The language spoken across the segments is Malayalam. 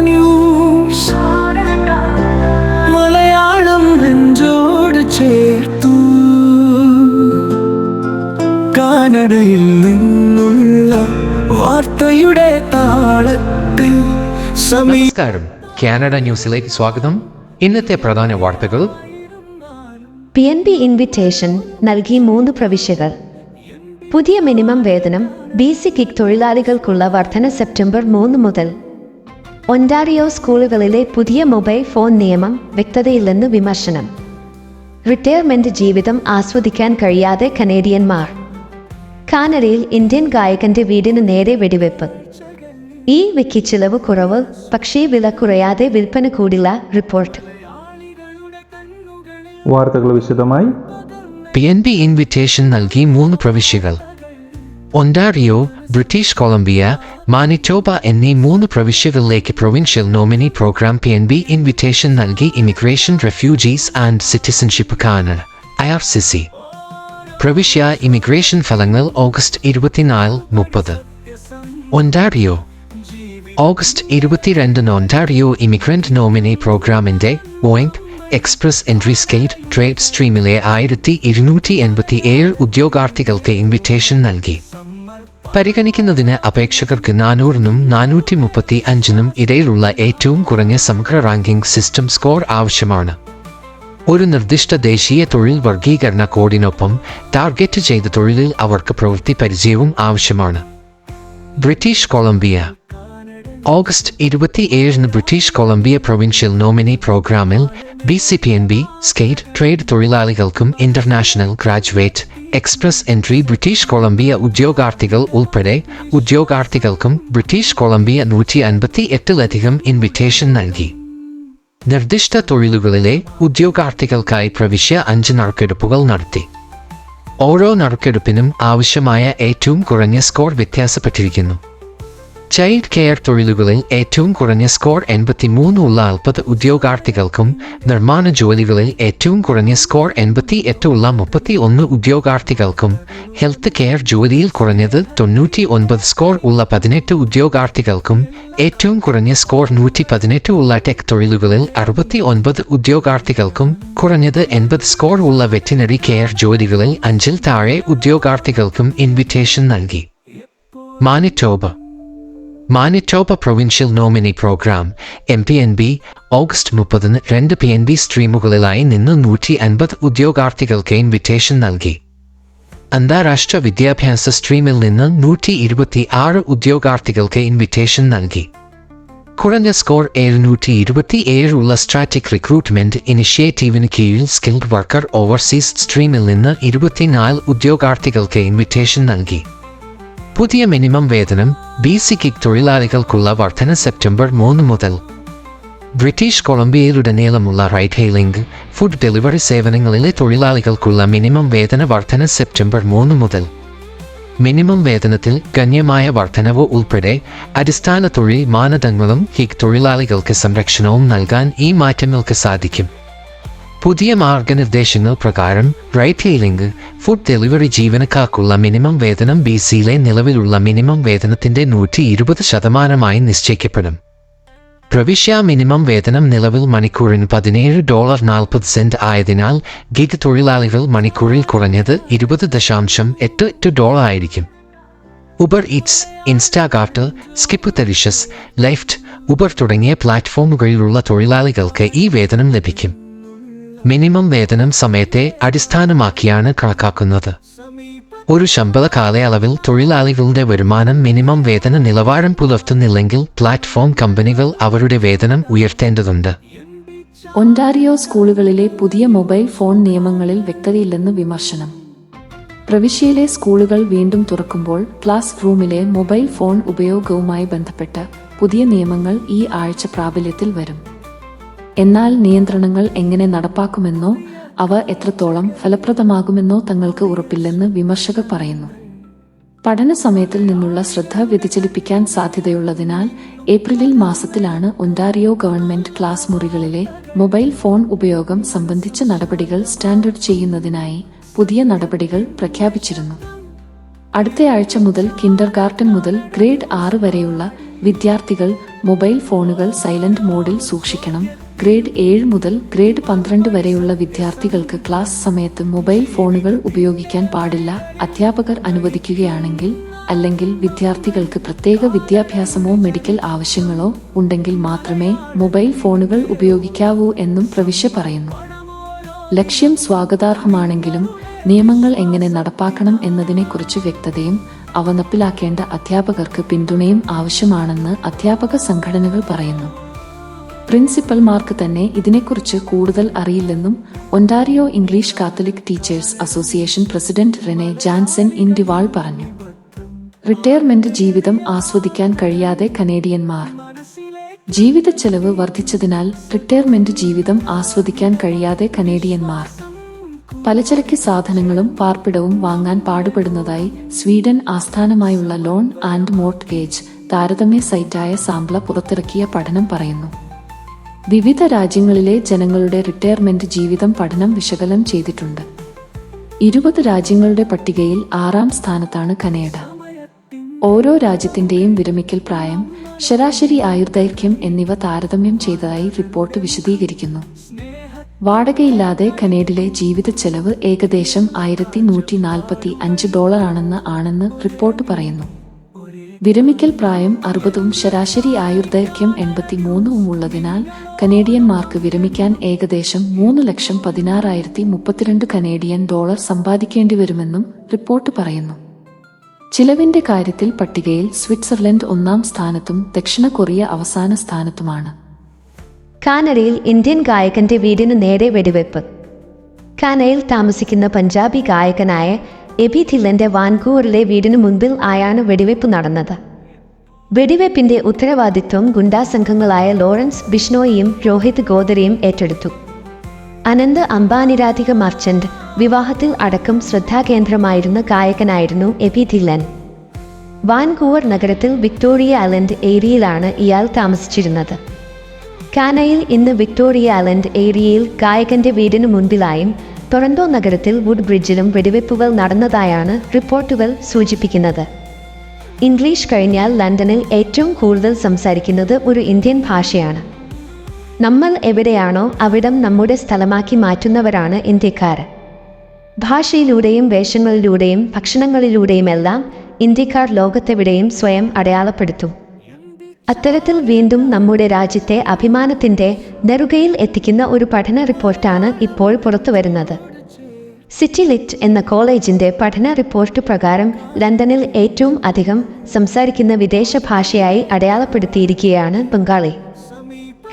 ന്യൂസ്. മലയാളം നെഞ്ചോട് ചേർത്തു. കാനഡയിൽ നിന്നുള്ള വാർത്തയുടെ താളത്തിൽ നമസ്കാരം. കാനഡ ന്യൂസിലേക്ക് സ്വാഗതം. ഇന്നത്തെ പ്രധാന വാർത്തകൾ. പി എൻ ബി ഇൻവിറ്റേഷൻ നൽകി മൂന്ന് പ്രവിശ്യകൾ. പുതിയ മിനിമം വേതനം ബി സി കിക് തൊഴിലാളികൾക്കുള്ള വർധന സെപ്റ്റംബർ മൂന്ന് മുതൽ. ഒൻഡാറിയോ സ്കൂളുകളിലെ പുതിയ മൊബൈൽ ഫോൺ നിയമം വ്യക്തതയില്ലെന്ന് വിമർശനം. റിട്ടയർമെന്റ് ജീവിതം ആസ്വദിക്കാൻ കഴിയാതെ കനേഡിയന്മാർ. കാനഡയിൽ ഇന്ത്യൻ ഗായകന്റെ വീടിന് നേരെ വെടിവെപ്പ്. ഈ വിക്കി ചിലവ് കുറവ് പക്ഷേ വില കുറയാതെ വിൽപ്പന കൂടില്ല റിപ്പോർട്ട്. വാർത്തകൾ വിശദമായി പി എൻ ബി ഇൻവിറ്റേഷൻ നൽകി മൂന്ന് പ്രവിശ്യകൾ. ഒണ്ടാറിയോ ബ്രിട്ടീഷ് കൊളംബിയ മാനിറ്റോബ എന്നീ മൂന്ന് പ്രവിശ്യകളിലേക്ക് provincial nominee program P N B invitation നൽകി immigration refugees and citizenship Canada I R C C. പ്രവിശ്യ ഇമിഗ്രേഷൻ ഫലങ്ങൾ ഓഗസ്റ്റ് ഇരുപത്തിനാല് മുപ്പത്. ഒണ്ടാറിയോ? ഓഗസ്റ്റ് ഇരുപത്തിരണ്ടിന് ഒണ്ടാറിയോ ഇമിഗ്രന്റ് നോമിനി പ്രോഗ്രാമിന്റെ ഓയിങ്ക് എക്സ്പ്രസ് എൻട്രി സ്കേറ്റ് ട്രേഡ് സ്ട്രീമിലെ ആയിരത്തി ഇരുന്നൂറ്റി എൺപത്തി ഏഴ് ഉദ്യോഗാർത്ഥികൾക്ക് ഇൻവിറ്റേഷൻ നൽകി. പരിഗണിക്കുന്നതിന് അപേക്ഷകർക്ക് നാനൂറിനും നാനൂറ്റി മുപ്പത്തി അഞ്ചിനും ഇടയിലുള്ള ഏറ്റവും കുറഞ്ഞ സമഗ്ര റാങ്കിംഗ് സിസ്റ്റം സ്കോർ ആവശ്യമാണ്. ഒരു നിർദ്ദിഷ്ട ദേശീയ തൊഴിൽ വർഗീകരണ കോഡിനൊപ്പം ടാർഗറ്റ് ചെയ്ത തൊഴിലിൽ അവർക്ക് പ്രവൃത്തി പരിചയവും ആവശ്യമാണ്. ബ്രിട്ടീഷ് കൊളംബിയ ഓഗസ്റ്റ് ഇരുപത്തിയേഴിന് ബ്രിട്ടീഷ് കൊളംബിയ പ്രൊവിൻഷ്യൽ നോമിനി പ്രോഗ്രാമിൽ B C P N B skilled trade തൊഴിലാളികൾക്കും international graduate express entry British Columbia ഉദ്യോഗാർത്ഥികൾ ഉൾപ്പെടെ ഉദ്യോഗാർത്ഥികൾക്കും ബ്രിട്ടീഷ് കൊളംബിയ നൂറ്റി അൻപത്തി എട്ടിലധികം ഇൻവിറ്റേഷൻ നൽകി. നിർദ്ദിഷ്ട തൊഴിലുകളിലെ ഉദ്യോഗാർത്ഥികൾക്കായി പ്രവിശ്യ അഞ്ച് നറുക്കെടുപ്പുകൾ നടത്തി. ഓരോ നറുക്കെടുപ്പിനും ആവശ്യമായ ഏറ്റവും കുറഞ്ഞ സ്കോർ വ്യത്യാസപ്പെട്ടിരിക്കുന്നു. ചൈൽഡ് കെയർ തൊഴിലുകളിൽ ഏറ്റവും കുറഞ്ഞ സ്കോർ എൺപത്തിമൂന്ന് ഉള്ള അൽപ്പത് ഉദ്യോഗാർത്ഥികൾക്കും നിർമ്മാണ ജോലികളിൽ ഏറ്റവും കുറഞ്ഞ സ്കോർ എൺപത്തി എട്ട് ഉള്ള മുപ്പത്തി ഒന്ന് ഉദ്യോഗാർത്ഥികൾക്കും ഹെൽത്ത് കെയർ ജോലിയിൽ കുറഞ്ഞത് തൊണ്ണൂറ്റി ഒൻപത് സ്കോർ ഉള്ള പതിനെട്ട് ഉദ്യോഗാർത്ഥികൾക്കും ഏറ്റവും കുറഞ്ഞ സ്കോർ നൂറ്റി പതിനെട്ട് ഉള്ള ടെക് തൊഴിലുകളിൽ അറുപത്തി ഒൻപത് ഉദ്യോഗാർത്ഥികൾക്കും കുറഞ്ഞത് എൺപത് സ്കോർ ഉള്ള വെറ്റിനറി കെയർ ജോലികളിൽ അഞ്ചിൽ താഴെ ഉദ്യോഗാർത്ഥികൾക്കും ഇൻവിറ്റേഷൻ നൽകി. Manitoba Manitoba provincial nominee program M P N B August മുപ്പതിന് രണ്ട് പി എൻ ബി സ്ട്രീമുകളിലായി നിന്ന് നൂറ്റി അൻപത് ഉദ്യോഗാർത്ഥികൾക്ക് ഇൻവിറ്റേഷൻ നൽകി. അന്താരാഷ്ട്ര വിദ്യാഭ്യാസ സ്ട്രീമിൽ നിന്ന് നൂറ്റി ഇരുപത്തി ആറ് ഉദ്യോഗാർത്ഥികൾക്ക് ഇൻവിറ്റേഷൻ നൽകി. കുറഞ്ഞ സ്കോർ എഴുന്നൂറ്റി ഇരുപത്തി ഏഴുള്ള സ്ട്രാറ്റിക് റിക്രൂട്ട്മെന്റ് ഇനിഷ്യേറ്റീവിന് കീഴിൽ സ്കിൽഡ് വർക്കർ ഓവർസീസ് സ്ട്രീമിൽ നിന്ന് ഇരുപത്തിനാല് ഉദ്യോഗാർത്ഥികൾക്ക് ഇൻവിറ്റേഷൻ നൽകി. പുതിയ മിനിമം വേതനം ബി സി കിക് തൊഴിലാളികൾക്കുള്ള വർധന സെപ്റ്റംബർ മൂന്ന് മുതൽ. ബ്രിട്ടീഷ് കൊളംബിയയിലുടനീളമുള്ള റൈറ്റ് ഹെയിലിംഗ് ഫുഡ് ഡെലിവറി സേവനങ്ങളിലെ തൊഴിലാളികൾക്കുള്ള മിനിമം വേതന വർധന സെപ്റ്റംബർ മൂന്ന് മുതൽ. മിനിമം വേതനത്തിൽ ഗണ്യമായ വർധനവ് ഉൾപ്പെടെ അടിസ്ഥാന തൊഴിൽ മാനദണ്ഡങ്ങളും ഹിക് തൊഴിലാളികൾക്ക് സംരക്ഷണവും നൽകാൻ ഈ മാറ്റങ്ങൾക്ക് സാധിക്കും. പുതിയ മാർഗനിർദ്ദേശങ്ങൾ പ്രകാരം റൈറ്റ് ഹെയിലിംഗ് ഫുഡ് ഡെലിവറി ജീവനക്കാർക്കുള്ള മിനിമം വേതനം ബി സിയിലെ നിലവിലുള്ള മിനിമം വേതനത്തിന്റെ നൂറ്റി ഇരുപത് ശതമാനമായി നിശ്ചയിക്കപ്പെടും. പ്രവിശ്യ മിനിമം വേതനം നിലവിൽ മണിക്കൂറിന് പതിനേഴ് ഡോളർ നാൽപ്പത് സെന്റ് ആയതിനാൽ ഗിഗ് തൊഴിലാളികൾ മണിക്കൂറിൽ കുറഞ്ഞത് ഇരുപത് ദശാംശം എട്ട് എട്ട് ഡോളർ ആയിരിക്കും. Uber Eats Instacart Skip the dishes Lyft Uber തുടങ്ങിയ പ്ലാറ്റ്ഫോമുകളിലുള്ള തൊഴിലാളികൾക്ക് ഈ വേതനം ലഭിക്കും. മിനിമം വേതനം സമയത്തെ അടിസ്ഥാനമാക്കിയാണ് കണക്കാക്കുന്നത്. ഒരു ശമ്പള കാലയളവിൽ തൊഴിലാളികളുടെ വരുമാനം മിനിമം വേതന നിലവാരം പുലർത്തുന്നില്ലെങ്കിൽ പ്ലാറ്റ്ഫോം കമ്പനികൾ അവരുടെ വേതനം ഉയർത്തേണ്ടതുണ്ട്. ഒണ്ടാരിയോ സ്കൂളുകളിലെ പുതിയ മൊബൈൽ ഫോൺ നിയമങ്ങളിൽ വ്യക്തതയില്ലെന്ന് വിമർശനം. പ്രവിശ്യയിലെ സ്കൂളുകൾ വീണ്ടും തുറക്കുമ്പോൾ ക്ലാസ് റൂമിലെ മൊബൈൽ ഫോൺ ഉപയോഗവുമായി ബന്ധപ്പെട്ട പുതിയ നിയമങ്ങൾ ഈ ആഴ്ച പ്രാബല്യത്തിൽ വരും. എന്നാൽ നിയന്ത്രണങ്ങൾ എങ്ങനെ നടപ്പാക്കുമെന്നോ അവ എത്രത്തോളം ഫലപ്രദമാകുമെന്നോ തങ്ങൾക്ക് ഉറപ്പില്ലെന്ന് വിമർശകർ പറയുന്നു. പഠന സമയത്തിൽ നിന്നുള്ള ശ്രദ്ധ വ്യതിചലിപ്പിക്കാൻ സാധ്യതയുള്ളതിനാൽ ഏപ്രിലിൽ മാസത്തിലാണ് ഒന്റാറിയോ ഗവൺമെന്റ് ക്ലാസ് മുറികളിലെ മൊബൈൽ ഫോൺ ഉപയോഗം സംബന്ധിച്ച നടപടികൾ സ്റ്റാൻഡേർഡ് ചെയ്യുന്നതിനായി പുതിയ നടപടികൾ പ്രഖ്യാപിച്ചിരുന്നു. അടുത്തയാഴ്ച മുതൽ കിൻഡർ ഗാർഡൻ മുതൽ ഗ്രേഡ് ആറ് വരെയുള്ള വിദ്യാർത്ഥികൾ മൊബൈൽ ഫോണുകൾ സൈലന്റ് മോഡിൽ സൂക്ഷിക്കണം ഗ്രേഡ് ഏഴ് മുതൽ ഗ്രേഡ് പന്ത്രണ്ട് വരെയുള്ള വിദ്യാർത്ഥികൾക്ക് ക്ലാസ് സമയത്ത് മൊബൈൽ ഫോണുകൾ ഉപയോഗിക്കാൻ പാടില്ല. അധ്യാപകർ അനുവദിക്കുകയാണെങ്കിൽ അല്ലെങ്കിൽ വിദ്യാർത്ഥികൾക്ക് പ്രത്യേക വിദ്യാഭ്യാസമോ മെഡിക്കൽ ആവശ്യങ്ങളോ ഉണ്ടെങ്കിൽ മാത്രമേ മൊബൈൽ ഫോണുകൾ ഉപയോഗിക്കാവൂ എന്നും പ്രവിശ്യ പറയുന്നു. ലക്ഷ്യം സ്വാഗതാർഹമാണെങ്കിലും നിയമങ്ങൾ എങ്ങനെ നടപ്പാക്കണം എന്നതിനെക്കുറിച്ച് വ്യക്തതയും അവ നടപ്പിലാക്കേണ്ട അധ്യാപകർക്ക് പിന്തുണയും ആവശ്യമാണെന്ന് അധ്യാപക സംഘടനകൾ പറയുന്നു. പ്രിൻസിപ്പൽമാർക്ക് തന്നെ ഇതിനെക്കുറിച്ച് കൂടുതൽ അറിയില്ലെന്നും Ontario English Catholic teachers association president Rene Jansen ഇൻഡിവാൾ പറഞ്ഞു. റിട്ടയർമെന്റ് ജീവിതം ആസ്വദിക്കാൻ കഴിയാതെ കനേഡിയന്മാർ. ജീവിത ചെലവ് വർദ്ധിച്ചതിനാൽ റിട്ടയർമെന്റ് ജീവിതം ആസ്വദിക്കാൻ കഴിയാതെ കനേഡിയന്മാർ. പലചരക്ക് സാധനങ്ങളും പാർപ്പിടവും വാങ്ങാൻ പാടുപെടുന്നതായി സ്വീഡൻ ആസ്ഥാനമായുള്ള ലോൺ ആൻഡ് മോർട്ട് മോർട്ട്ഗേജ് താരതമ്യ സൈറ്റായ സാംബ്ല പുറത്തിറക്കിയ പഠനം പറയുന്നു. വിവിധ രാജ്യങ്ങളിലെ ജനങ്ങളുടെ റിട്ടയർമെന്റ് ജീവിതം പഠനം വിശകലനം ചെയ്തിട്ടുണ്ട്. ഇരുപത് രാജ്യങ്ങളുടെ പട്ടികയിൽ ആറാം സ്ഥാനത്താണ് കനേഡ. ഓരോ രാജ്യത്തിന്റെയും വിരമിക്കൽ പ്രായം ശരാശരി ആയുർദൈർഘ്യം എന്നിവ താരതമ്യം ചെയ്തതായി റിപ്പോർട്ട് വിശദീകരിക്കുന്നു. വാടകയില്ലാതെ കനേഡിലെ ജീവിത ചെലവ് ഏകദേശം ആയിരത്തി നൂറ്റി നാൽപ്പത്തി അഞ്ച് ഡോളറാണെന്ന് ആണെന്ന് റിപ്പോർട്ട് പറയുന്നു. വിരമിക്കൽ പ്രായം അറുപതും ശരാശരി ആയുർദൈർഘ്യം എൺപത്തി മൂന്നും ഉള്ളതിനാൽ കനേഡിയന്മാർക്ക് വിരമിക്കാൻ ഏകദേശം മൂന്ന് ലക്ഷം പതിനാറായിരത്തി മുപ്പത്തിരണ്ട് കനേഡിയൻ ഡോളർ സമ്പാദിക്കേണ്ടി വരുമെന്നും റിപ്പോർട്ട് പറയുന്നു. ചിലവിന്റെ കാര്യത്തിൽ പട്ടികയിൽ സ്വിറ്റ്സർലൻഡ് ഒന്നാം സ്ഥാനത്തും ദക്ഷിണ കൊറിയ അവസാന സ്ഥാനത്തുമാണ്. കാനഡയിൽ ഇന്ത്യൻ ഗായകന്റെ വീടിന് നേരെ വെടിവെപ്പ് കാനയിൽ താമസിക്കുന്ന പഞ്ചാബി ഗായകനായ എബി ധില്ലന്റെ വാൻകൂറിലെ വീടിന് മുൻപിൽ ആയാണ് വെടിവയ്പ് നടന്നത്. വെടിവെപ്പിന്റെ ഉത്തരവാദിത്വം ഗുണ്ടാ സംഘങ്ങളായ ലോറൻസ് ബിഷ്ണോയിയും രോഹിത് ഗോദരയും ഏറ്റെടുത്തു. അനന്ത് അംബാനിരാധിക മർച്ചന്റ് വിവാഹത്തിൽ അടക്കം ശ്രദ്ധാകേന്ദ്രമായിരുന്ന ഗായകനായിരുന്നു എബി ധില്ലൻ വാൻകൂവർ നഗരത്തിൽ വിക്ടോറിയ ഐലൻഡ് ഏരിയയിലാണ് ഇയാൾ താമസിച്ചിരുന്നത്. കാനയിൽ ഇന്ന് വിക്ടോറിയ ഐലൻഡ് ഏരിയയിൽ ഗായകന്റെ വീടിനു മുൻപിലായും ടൊറന്റോ നഗരത്തിൽ വുഡ് ബ്രിഡ്ജിലും വെടിവെപ്പുകൾ നടന്നതായാണ് റിപ്പോർട്ടുകൾ സൂചിപ്പിക്കുന്നത്. ഇംഗ്ലീഷ് കഴിഞ്ഞാൽ ലണ്ടനിൽ ഏറ്റവും കൂടുതൽ സംസാരിക്കുന്നത് ഒരു ഇന്ത്യൻ ഭാഷയാണ്. നമ്മൾ എവിടെയാണോ അവിടം നമ്മുടെ സ്ഥലമാക്കി മാറ്റുന്നവരാണ് ഇന്ത്യക്കാർ. ഭാഷയിലൂടെയും വേഷങ്ങളിലൂടെയും ഭക്ഷണങ്ങളിലൂടെയുമെല്ലാം ഇന്ത്യക്കാർ ലോകത്തെവിടെയും സ്വയം അടയാളപ്പെടുത്തും. അത്തരത്തിൽ വീണ്ടും നമ്മുടെ രാജ്യത്തെ അഭിമാനത്തിന്റെ നെറുകയിൽ എത്തിക്കുന്ന ഒരു പഠന റിപ്പോർട്ടാണ് ഇപ്പോൾ പുറത്തുവരുന്നത്. സിറ്റി ലിറ്റ് എന്ന കോളേജിന്റെ പഠന റിപ്പോർട്ട് പ്രകാരം ലണ്ടനിൽ ഏറ്റവും അധികം സംസാരിക്കുന്ന വിദേശ ഭാഷയായി അടയാളപ്പെടുത്തിയിരിക്കുകയാണ് ബംഗാളി.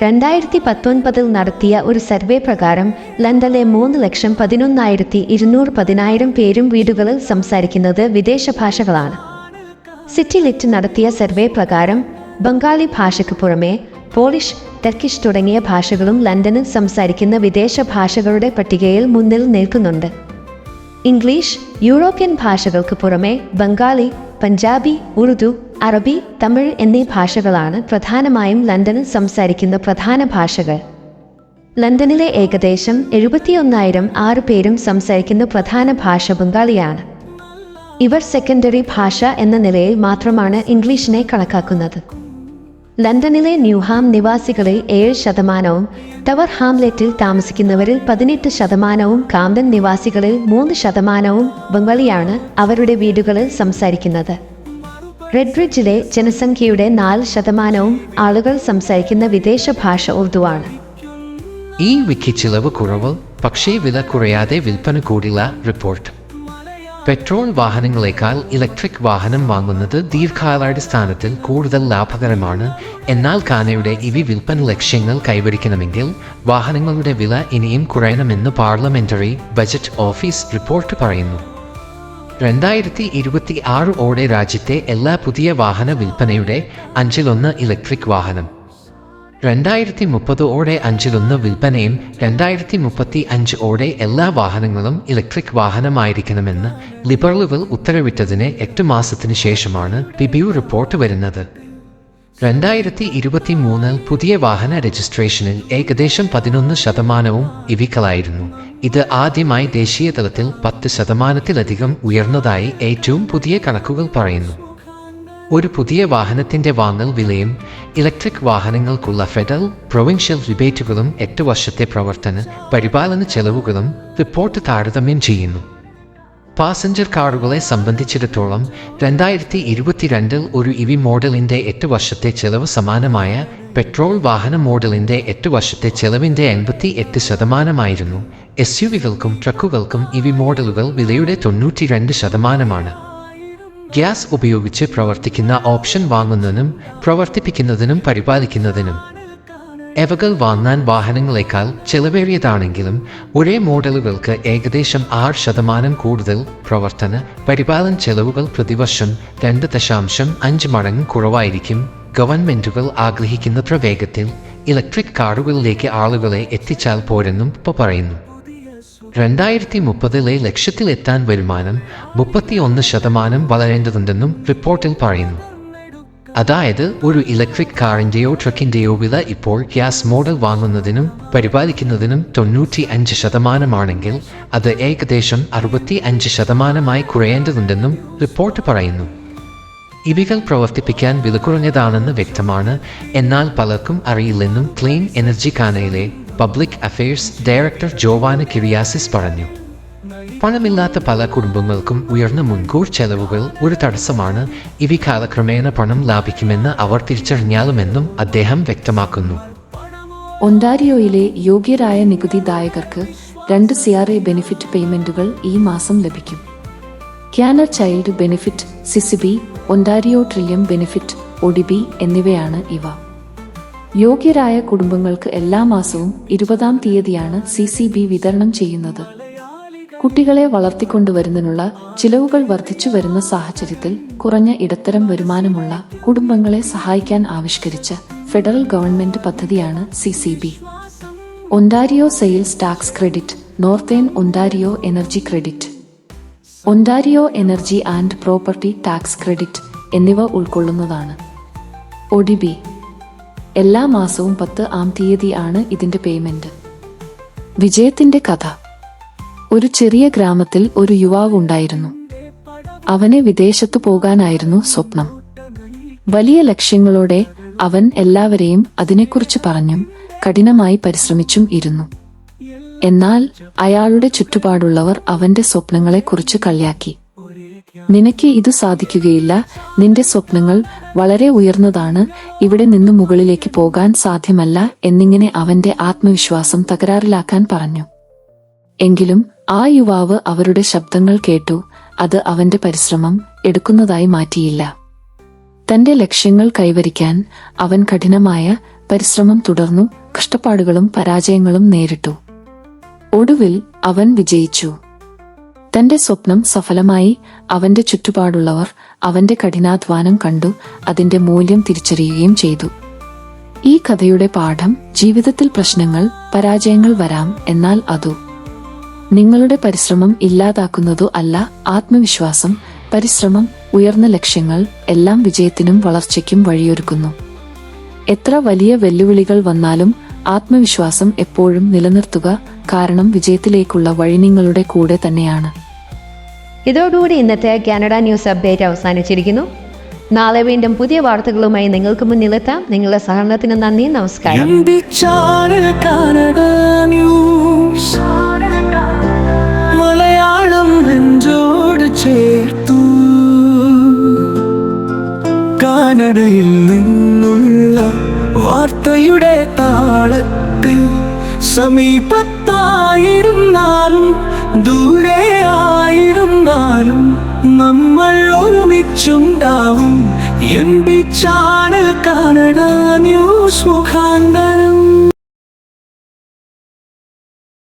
രണ്ടായിരത്തി പത്തൊൻപതിൽ നടത്തിയ ഒരു സർവേ പ്രകാരം ലണ്ടനിലെ മൂന്ന് ലക്ഷം പതിനൊന്നായിരത്തി ഇരുന്നൂറ് പതിനായിരം പേരും വീടുകളിൽ സംസാരിക്കുന്നത് വിദേശ ഭാഷകളാണ്. സിറ്റി ലിറ്റ് നടത്തിയ സർവേ പ്രകാരം ബംഗാളി ഭാഷയ്ക്ക് പുറമെ പോളിഷ് ടർക്കിഷ് തുടങ്ങിയ ഭാഷകളും ലണ്ടനിൽ സംസാരിക്കുന്ന വിദേശ ഭാഷകളുടെ പട്ടികയിൽ മുന്നിൽ നിൽക്കുന്നുണ്ട്. ഇംഗ്ലീഷ് യൂറോപ്യൻ ഭാഷകൾക്ക് പുറമെ ബംഗാളി പഞ്ചാബി ഉറുദു അറബി തമിഴ് എന്നീ ഭാഷകളാണ് പ്രധാനമായും ലണ്ടനിൽ സംസാരിക്കുന്ന പ്രധാന ഭാഷകൾ. ലണ്ടനിലെ ഏകദേശം എഴുപത്തിയൊന്നായിരം ആറ് പേരും സംസാരിക്കുന്ന പ്രധാന ഭാഷ ബംഗാളിയാണ്. ഇവർ സെക്കൻഡറി ഭാഷ എന്ന നിലയിൽ മാത്രമാണ് ഇംഗ്ലീഷിനെ കണക്കാക്കുന്നത്. ലണ്ടനിലെ ന്യൂഹാം നിവാസികളിൽ ഏഴ് ശതമാനവും ടവർ ഹാംലെറ്റിൽ താമസിക്കുന്നവരിൽ പതിനെട്ട് ശതമാനവും കാംഡൻ നിവാസികളിൽ മൂന്ന് ശതമാനവും ബംഗാളിയാണ് അവരുടെ വീടുകളിൽ സംസാരിക്കുന്നത്. റെഡ്ബ്രിഡ്ജിലെ ജനസംഖ്യയുടെ നാല് ശതമാനവും ആളുകൾ സംസാരിക്കുന്ന വിദേശ ഭാഷ ഉറുദുവാണ് ഈ വിക്കി ചിലവ് കുറവ് പക്ഷേ വില കുറയാതെ വിൽപ്പന കൂടില്ല റിപ്പോർട്ട്. പെട്രോൾ വാഹനങ്ങളെക്കാൾ ഇലക്ട്രിക് വാഹനം വാങ്ങുന്നത് ദീർഘകാലാടിസ്ഥാനത്തിൽ കൂടുതൽ ലാഭകരമാണ്. എന്നാൽ കാനയുടെ ഇവി വിൽപ്പന ലക്ഷ്യങ്ങൾ കൈവരിക്കണമെങ്കിൽ വാഹനങ്ങളുടെ വില ഇനിയും കുറയണമെന്ന് പാർലമെന്ററി ബജറ്റ് ഓഫീസ് റിപ്പോർട്ട് പറയുന്നു. രണ്ടായിരത്തി ഇരുപത്തി ആറ് ഓടെ രാജ്യത്തെ എല്ലാ പുതിയ വാഹന വിൽപ്പനയുടെ അഞ്ചിലൊന്ന് ഇലക്ട്രിക് വാഹനം. രണ്ടായിരത്തി മുപ്പത് ഓടെ അഞ്ചിലൊന്ന് വിൽപ്പനയും രണ്ടായിരത്തി മുപ്പത്തി അഞ്ച് ഓടെ എല്ലാ വാഹനങ്ങളും ഇലക്ട്രിക് വാഹനമായിരിക്കണമെന്ന് ലിബറലുകൾ ഉത്തരവിട്ടതിന് എട്ട് മാസത്തിന് ശേഷമാണ് ബിബിയു റിപ്പോർട്ട് വരുന്നത്. രണ്ടായിരത്തി ഇരുപത്തി മൂന്നിൽ പുതിയ വാഹന രജിസ്ട്രേഷനിൽ ഏകദേശം പതിനൊന്ന് ശതമാനവും ഇവിക്കളായിരുന്നു ഇത് ആദ്യമായി ദേശീയ തലത്തിൽ പത്ത് ശതമാനത്തിലധികം ഉയർന്നതായി ഏറ്റവും പുതിയ കണക്കുകൾ പറയുന്നു. ഒരു പുതിയ വാഹനത്തിന്റെ വാങ്ങൽ വിലയും ഇലക്ട്രിക് വാഹനങ്ങൾക്കുള്ള ഫെഡറൽ പ്രൊവിൻഷ്യൽ റിബേറ്റുകളും എട്ട് വർഷത്തെ പ്രവർത്തന പരിപാലന ചെലവുകളും റിപ്പോർട്ട് താരതമ്യം ചെയ്യുന്നു. പാസഞ്ചർ കാറുകളെ സംബന്ധിച്ചിടത്തോളം രണ്ടായിരത്തി ഇരുപത്തിരണ്ടിൽ ഒരു ഇവി മോഡലിന്റെ എട്ട് വർഷത്തെ ചെലവ് സമാനമായ പെട്രോൾ വാഹന മോഡലിന്റെ എട്ട് വർഷത്തെ ചെലവിന്റെ എൺപത്തി എട്ട് ശതമാനമായിരുന്നു. എസ് യു വികൾക്കും ട്രക്കുകൾക്കും ഇവി മോഡലുകൾ വിലയുടെ തൊണ്ണൂറ്റി രണ്ട് ശതമാനമാണ്. ഗ്യാസ് ഉപയോഗിച്ച് പ്രവർത്തിക്കുന്ന ഓപ്ഷൻ വാങ്ങുന്നതിനും പ്രവർത്തിപ്പിക്കുന്നതിനും പരിപാലിക്കുന്നതിനും. എവകൾ വാങ്ങാൻ വാഹനങ്ങളെക്കാൾ ചെലവേറിയതാണെങ്കിലും ഒരേ മോഡലുകൾക്ക് ഏകദേശം ആറ് ശതമാനം കൂടുതൽ പ്രവർത്തന പരിപാലന ചെലവുകൾ പ്രതിവർഷം രണ്ട് ദശാംശം അഞ്ച് മടങ്ങ് കുറവായിരിക്കും. ഗവൺമെന്റുകൾ ആഗ്രഹിക്കുന്നത്ര വേഗത്തിൽ ഇലക്ട്രിക് കാറുകളിലേക്ക് ആളുകളെ എത്തിച്ചാൽ പോരെന്നും ഇപ്പോൾ പറയുന്നു. രണ്ടായിരത്തി മുപ്പതിലെ ലക്ഷ്യത്തിലെത്താൻ വരുമാനം മുപ്പത്തിയൊന്ന് ശതമാനം വളരേണ്ടതുണ്ടെന്നും റിപ്പോർട്ടിൽ പറയുന്നു. അതായത് ഒരു ഇലക്ട്രിക് കാറിന്റെയോ ട്രക്കിന്റെയോ വില ഇപ്പോൾ ഗ്യാസ് മോഡൽ വാങ്ങുന്നതിനും പരിപാലിക്കുന്നതിനും തൊണ്ണൂറ്റി അഞ്ച് ശതമാനമാണെങ്കിൽ അത് ഏകദേശം അറുപത്തി അഞ്ച് ശതമാനമായി കുറയേണ്ടതുണ്ടെന്നും റിപ്പോർട്ട് പറയുന്നു. ഇവകൾ പ്രവർത്തിപ്പിക്കാൻ വില കുറഞ്ഞതാണെന്ന് വ്യക്തമാണ്. എന്നാൽ പലർക്കും അറിയില്ലെന്നും clean energy കാനയിലെ public affairs director Joanna Kiriazis പറഞ്ഞു പണമില്ലാത്ത പല കുടുംബങ്ങൾക്കും ഉയർന്ന മുൻകൂർ ചെലവുകൾ ഒരു തടസ്സമാണ്. ഇവി കാലക്രമേണ പണം ലാഭിക്കുമെന്ന് അവർ തിരിച്ചറിഞ്ഞാലുമെന്നും അദ്ദേഹം വ്യക്തമാക്കുന്നു. ഒണ്ടാരിയോയിലെ യോഗ്യരായ നികുതിദായകർക്ക് രണ്ട് സി ആർ എ ബെനിഫിറ്റ് പേയ്മെന്റുകൾ ഈ മാസം ലഭിക്കും. Canada child benefit CCB Ontario Trillium benefit ODB എന്നിവയാണ് ഇവ. യോഗ്യരായ കുടുംബങ്ങൾക്ക് എല്ലാ മാസവും ഇരുപതാം തീയതിയാണ് സി സി ബി വിതരണം ചെയ്യുന്നത്. കുട്ടികളെ വളർത്തിക്കൊണ്ടുവരുന്നതിനുള്ള ചിലവുകൾ വർദ്ധിച്ചു വരുന്ന സാഹചര്യത്തിൽ കുറഞ്ഞ ഇടത്തരം വരുമാനമുള്ള കുടുംബങ്ങളെ സഹായിക്കാൻ ആവിഷ്കരിച്ച ഫെഡറൽ ഗവൺമെന്റ് പദ്ധതിയാണ് C C B. Ontario sales tax credit northern Ontario energy credit. Ontario energy and property tax credit എന്നിവ ഉൾക്കൊള്ളുന്നതാണ്. ഒഡിബി എല്ലാ മാസവും പത്ത് ആം തീയതിയാണ് ഇതിന്റെ പേയ്മെന്റ്. വിജയത്തിന്റെ കഥ. ഒരു ചെറിയ ഗ്രാമത്തിൽ ഒരു യുവാവ് ഉണ്ടായിരുന്നു. അവന് വിദേശത്തു പോകാനായിരുന്നു സ്വപ്നം. വലിയ ലക്ഷ്യങ്ങളോടെ അവൻ എല്ലാവരെയും അതിനെക്കുറിച്ച് പറഞ്ഞും കഠിനമായി പരിശ്രമിച്ചും ഇരുന്നു. എന്നാൽ അയാളുടെ ചുറ്റുപാടുള്ളവർ അവന്റെ സ്വപ്നങ്ങളെക്കുറിച്ച് കളിയാക്കി. നിനക്ക് ഇത് സാധിക്കുകയില്ല. നിന്റെ സ്വപ്നങ്ങൾ വളരെ ഉയർന്നതാണ്. ഇവിടെ നിന്ന് മുകളിലേക്ക് പോകാൻ സാധ്യമല്ല എന്നിങ്ങനെ അവന്റെ ആത്മവിശ്വാസം തകരാറിലാക്കാൻ പറഞ്ഞു. എങ്കിലും ആ യുവാവ് അവരുടെ ശബ്ദങ്ങൾ കേട്ടു. അത് അവന്റെ പരിശ്രമം എടുക്കുന്നതായി മാറ്റിയില്ല. തന്റെ ലക്ഷ്യങ്ങൾ കൈവരിക്കാൻ അവൻ കഠിനമായ പരിശ്രമം തുടർന്നു കഷ്ടപ്പാടുകളും പരാജയങ്ങളും നേരിട്ടു. ഒടുവിൽ അവൻ വിജയിച്ചു. തന്റെ സ്വപ്നം സഫലമായി അവന്റെ ചുറ്റുപാടുള്ളവർ അവന്റെ കഠിനാധ്വാനം കണ്ടു അതിന്റെ മൂല്യം തിരിച്ചറിയുകയും ചെയ്തു. ഈ കഥയുടെ പാഠം ജീവിതത്തിൽ പ്രശ്നങ്ങൾ പരാജയങ്ങൾ വരാം എന്നാൽ അതു നിങ്ങളുടെ പരിശ്രമം ഇല്ലാതാക്കുന്നതു അല്ല ആത്മവിശ്വാസം. പരിശ്രമം ഉയർന്ന ലക്ഷ്യങ്ങൾ എല്ലാം വിജയത്തിനും വളർച്ചയ്ക്കും വഴിയൊരുക്കുന്നു. എത്ര വലിയ വെല്ലുവിളികൾ വന്നാലും ആത്മവിശ്വാസം എപ്പോഴും നിലനിർത്തുക കാരണം വിജയത്തിലേക്കുള്ള വഴി നിങ്ങളുടെ കൂടെ തന്നെയാണ്. ഇതോടുകൂടി ഇന്നത്തെ കാനഡ ന്യൂസ് അപ്ഡേറ്റ് അവസാനിച്ചിരിക്കുന്നു. നാളെ വീണ്ടും പുതിയ വാർത്തകളുമായി നിങ്ങൾക്ക് മുന്നിലെത്താം. നിങ്ങളുടെ സഹകരണത്തിന് നന്ദി നമസ്കാരം. മലയാളം ചേർത്തു. കാനഡയിൽ നിന്നുള്ള വാർത്തയുടെ താളത്തിൽ സമീപത്തായിരുന്നാലും ദൂരെ ആയിരുന്നാലും നമ്മൾ ഒരുമിച്ചുണ്ടാവും. എൻ ചാനൽ കന്നഡ ന്യൂസ് മുഖാന്തരം.